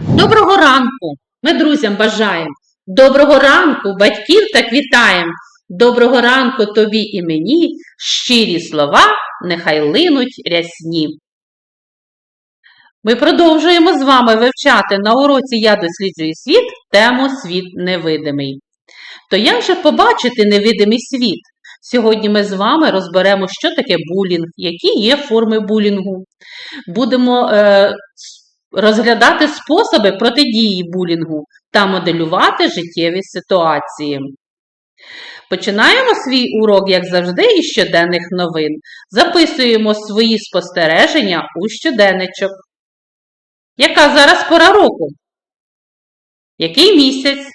Доброго ранку! Ми друзям бажаємо. Доброго ранку, батьків так вітаємо. Доброго ранку тобі і мені. Щирі слова нехай линуть рясні. Ми продовжуємо з вами вивчати на уроці Я досліджую світ тему Світ невидимий. То як же побачити невидимий світ? Сьогодні ми з вами розберемо, що таке булінг, які є форми булінгу. Будемо е, розглядати способи протидії булінгу та моделювати життєві ситуації. Починаємо свій урок, як завжди, із щоденних новин. Записуємо свої спостереження у щоденничок. Яка зараз пора року? Який місяць?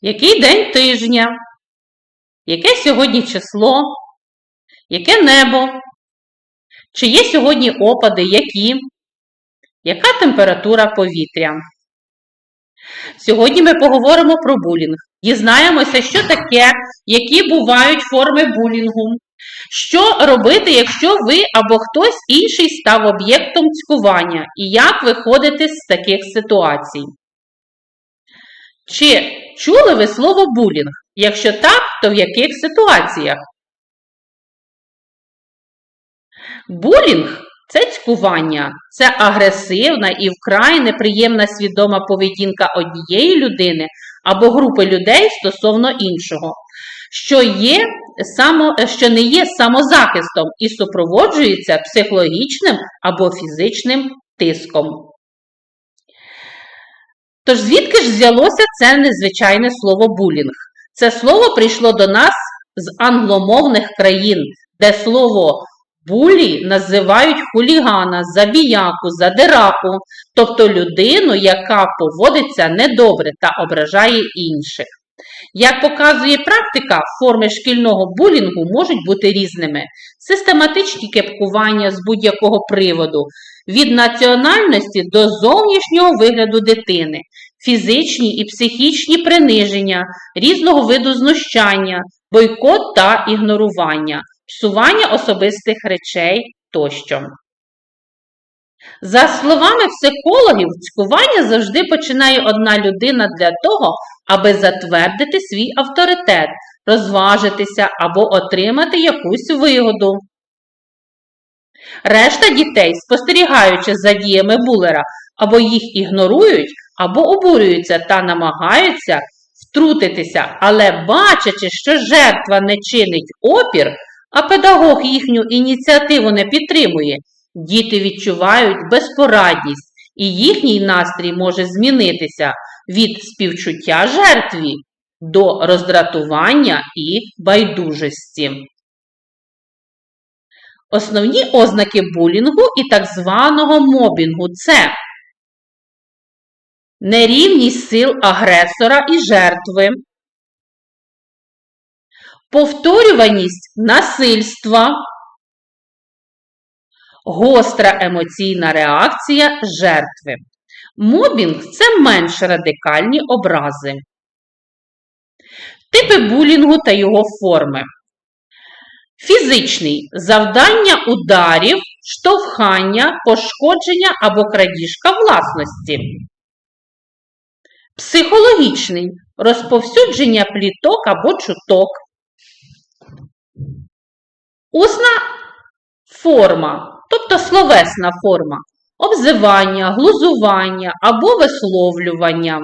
Який день тижня? Яке сьогодні число? Яке небо? Чи є сьогодні опади? Які? Яка температура повітря? Сьогодні ми поговоримо про булінг. Дізнаємося, що таке, які бувають форми булінгу. Що робити, якщо ви або хтось інший став об'єктом цькування, і як виходити з таких ситуацій? Чи чули ви слово булінг? Якщо так, то в яких ситуаціях? Булінг це цькування, це агресивна і вкрай неприємна свідома поведінка однієї людини або групи людей стосовно іншого, що, є само, що не є самозахистом і супроводжується психологічним або фізичним тиском. Тож звідки ж взялося це незвичайне слово булінг? Це слово прийшло до нас з англомовних країн, де слово булі називають хулігана, забіяку, задираку, тобто людину, яка поводиться недобре та ображає інших. Як показує практика, форми шкільного булінгу можуть бути різними: систематичні кепкування з будь-якого приводу, від національності до зовнішнього вигляду дитини, фізичні і психічні приниження, різного виду знущання, бойкот та ігнорування, псування особистих речей тощо. За словами психологів, цькування завжди починає одна людина для того, аби затвердити свій авторитет, розважитися або отримати якусь вигоду. Решта дітей, спостерігаючи за діями булера, або їх ігнорують, або обурюються та намагаються втрутитися, але бачачи, що жертва не чинить опір, а педагог їхню ініціативу не підтримує, діти відчувають безпорадність, і їхній настрій може змінитися від співчуття жертві до роздратування і байдужості. Основні ознаки булінгу і так званого мобінгу це нерівність сил агресора і жертви, повторюваність насильства, гостра емоційна реакція жертви. Мобінг це менш радикальні образи. Типи булінгу та його форми. Фізичний завдання ударів, штовхання, пошкодження або крадіжка власності. Психологічний розповсюдження пліток або чуток. Усна форма, тобто словесна форма, обзивання, глузування або висловлювання.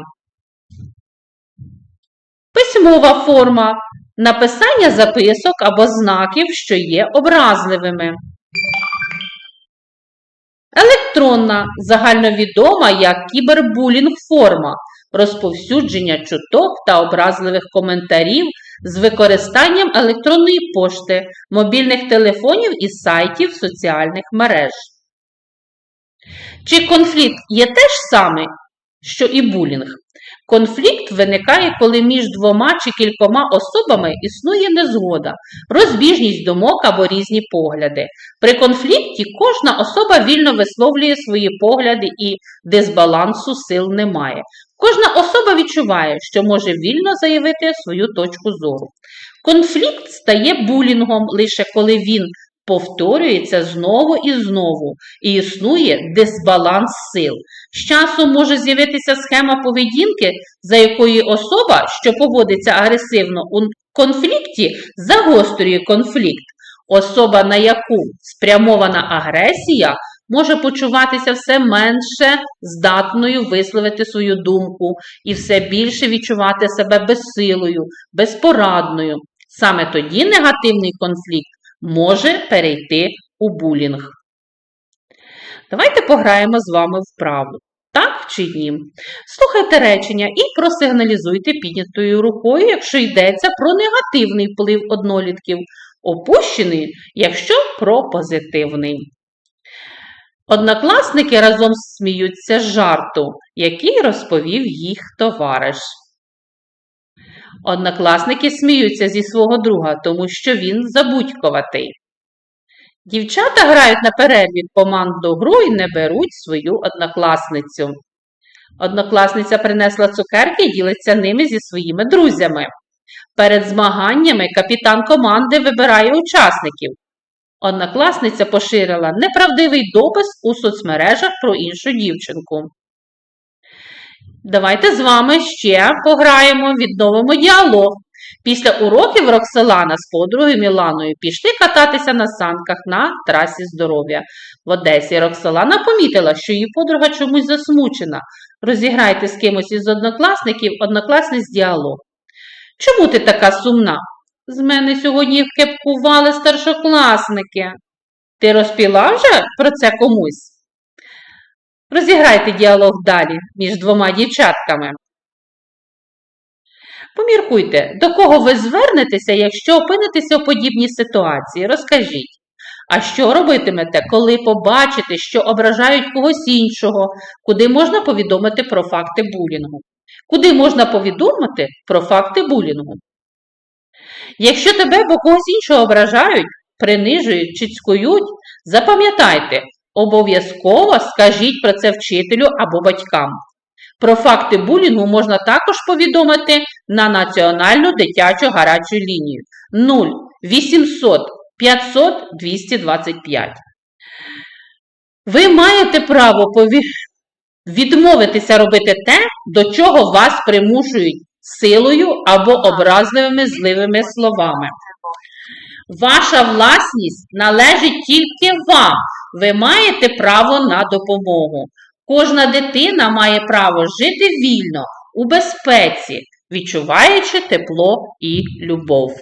Письмова форма написання записок або знаків, що є образливими. Електронна, загальновідома як кібербулінг форма, розповсюдження чуток та образливих коментарів з використанням електронної пошти, мобільних телефонів і сайтів соціальних мереж. Чи конфлікт є те ж саме, що і булінг? Конфлікт виникає, коли між двома чи кількома особами існує незгода, розбіжність думок або різні погляди. При конфлікті кожна особа вільно висловлює свої погляди і дисбалансу сил немає. Кожна особа відчуває, що може вільно заявити свою точку зору. Конфлікт стає булінгом лише коли він повторюється знову і знову, і існує дисбаланс сил. З часом може з'явитися схема поведінки, за якою особа, що поводиться агресивно у конфлікті, загострює конфлікт. Особа, на яку спрямована агресія, може почуватися все менше здатною висловити свою думку і все більше відчувати себе безсилою, безпорадною. Саме тоді негативний конфлікт може перейти у булінг. Давайте пограємо з вами вправу. Так чи ні? Слухайте речення і просигналізуйте піднятою рукою, якщо йдеться про негативний вплив однолітків, опущений, якщо про позитивний. Однокласники разом сміються з жарту, який розповів їх товариш. Однокласники сміються зі свого друга, тому що він забудькуватий. Дівчата грають на перерві в командну гру і не беруть свою однокласницю. Однокласниця принесла цукерки і ділиться ними зі своїми друзями. Перед змаганнями капітан команди вибирає учасників. Однокласниця поширила неправдивий допис у соцмережах про іншу дівчинку. Давайте з вами ще пограємо, відновимо діалог. Після уроків Рокселана з подругою Міланою пішли кататися на санках на трасі здоров'я. В Одесі Рокселана помітила, що її подруга чомусь засмучена. Розіграйте з кимось із однокласників однокласниць діалог. Чому ти така сумна? З мене сьогодні вкепкували старшокласники. Ти розпіла вже про це комусь? Розіграйте діалог далі між двома дівчатками. Поміркуйте, до кого ви звернетеся, якщо опинитеся у подібній ситуації. Розкажіть. А що робитимете, коли побачите, що ображають когось іншого, куди можна повідомити про факти булінгу? Куди можна повідомити про факти булінгу? Якщо тебе або когось іншого ображають, принижують чи цькують, запам'ятайте, обов'язково скажіть про це вчителю або батькам. Про факти булінгу можна також повідомити на Національну дитячу гарячу лінію 0800 500 225. Ви маєте право пові... відмовитися робити те, до чого вас примушують силою або образливими зливими словами. Ваша власність належить тільки вам. Ви маєте право на допомогу. Кожна дитина має право жити вільно, у безпеці, відчуваючи тепло і любов.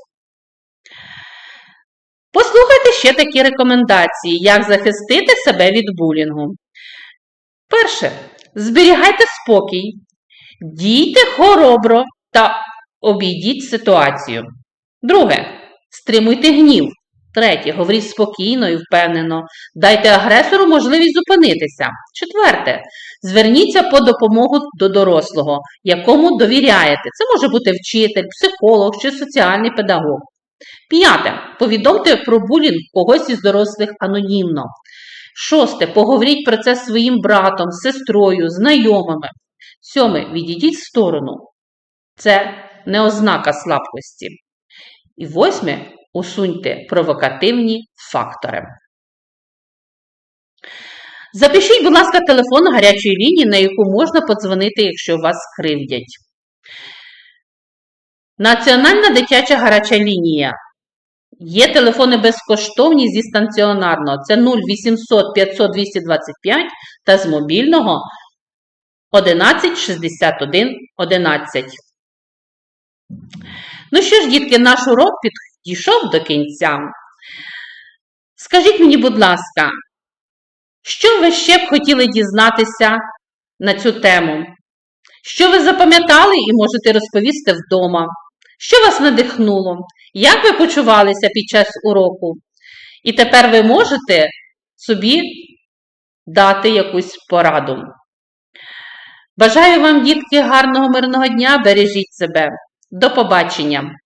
Послухайте ще такі рекомендації, як захистити себе від булінгу. Перше. Зберігайте спокій, дійте хоробро та обійдіть ситуацію. Друге. Стримуйте гнів. Третє. Говоріть спокійно і впевнено. Дайте агресору можливість зупинитися. Четверте. Зверніться по допомогу до дорослого, якому довіряєте. Це може бути вчитель, психолог чи соціальний педагог. П'яте. Повідомте про булінг когось із дорослих анонімно. Шосте. Поговоріть про це своїм братом, сестрою, знайомими. Сьоме. Відійдіть в сторону. Це не ознака слабкості. І восьме. Усуньте провокативні фактори. Запишіть, будь ласка, телефон гарячої лінії, на яку можна подзвонити, якщо вас кривдять. Національна дитяча гаряча лінія. Є телефони безкоштовні зі станціонарного. Це 0800 500 225 та з мобільного 11 61 11. Ну що ж, дітки, наш урок підійшов до кінця. Скажіть мені, будь ласка, що ви ще б хотіли дізнатися на цю тему? Що ви запам'ятали і можете розповісти вдома? Що вас надихнуло? Як ви почувалися під час уроку? І тепер ви можете собі дати якусь пораду. Бажаю вам, дітки, гарного мирного дня, бережіть себе. До побачення!